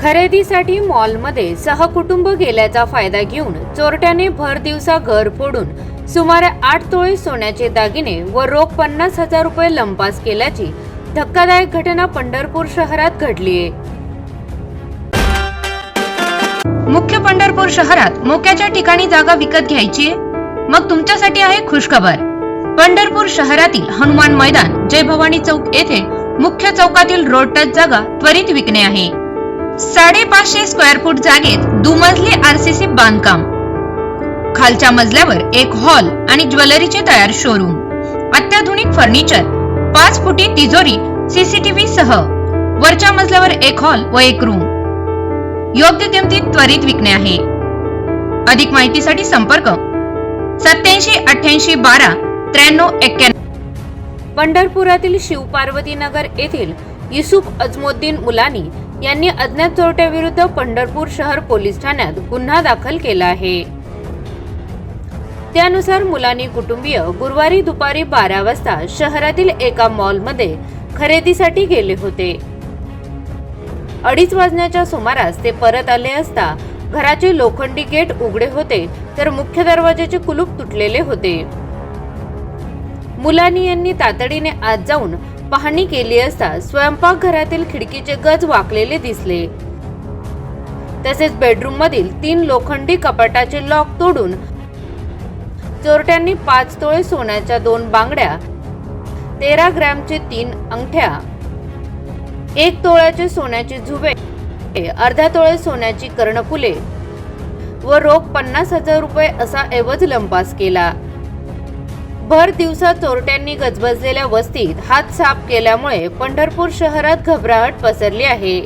खरेदीसाठी मॉलमध्ये सहकुटुंब गेल्याचा फायदा घेऊन चोरट्याने भर दिवसा घर फोडून सुमारे आठ तोळे सोन्याचे दागिने व रोख पन्नास हजार रुपये लंपास केल्याची धक्कादायक घटना पंढरपूर शहरात घडलीय मुख्य पंढरपूर शहरात मोक्याच्या ठिकाणी जागा विकत घ्यायची मग तुमच्यासाठी आहे खुशखबर. पंढरपूर शहरातील हनुमान मैदान जय भवानी चौक येथे मुख्य चौकातील रोड टच जागा त्वरित विकणे आहे. साडेपाचशे स्क्वेअर फूट जागेत दुमजली आरसीसी बांधकाम. खालच्या मजल्यावर एक हॉल आणि ज्वेलरीचे तयार शोरूम अत्याधुनिक फर्निचर पाच फुटी तिजोरी सीसीटीव्ही सह. वरच्या मजल्यावर एक हॉल व एक रूम योग्य किमतीत त्वरित विकणे आहे. अधिक माहितीसाठी संपर्क सत्याऐंशी अठ्ठ्याऐंशी बारा त्र्याण्णव एक्क्याण्णव पंढरपुरातील शिवपार्वती नगर येथील युसुफ अजमोद्दीन मुलानी यांनी अज्ञात चोरट्याविरुद्ध पंढरपूर शहर पोलीस ठाण्यात गुन्हा दाखल केला आहे. त्यानुसार मुलानी कुटुंबीय गुरुवारी दुपारी बारा वाजता शहरातील एका मॉलमध्ये खरेदीसाठी गेले होते. अडीच वाजण्याच्या सुमारास ते परत आले असता घराचे लोखंडी गेट उघडे होते तर मुख्य दरवाजाचे कुलूप तुटलेले होते. मुलानी यांनी तातडीने आत जाऊन पाहणी केली असता स्वयंपाकघरातील खिडकीचे गज वाकलेले दिसले. तसेच बेडरूम मधील तीन लोखंडी कपाटाचे लॉक तोडून चोरट्यांनी पाच तोळे सोन्याच्या दोन बांगड्या तेरा ग्रॅमचे तीन अंगठ्या एक तोळ्याचे सोन्याचे झुबे अर्धा तोळे सोन्याची कर्णफुले व रोख पन्नास हजार रुपये असा ऐवज लंपास केला. भर दिवसा चोरट्यांनी गजबजलेल्या वस्तीत हात साफ केल्यामुळे पंढरपूर शहरात घबराहट पसरली आहे.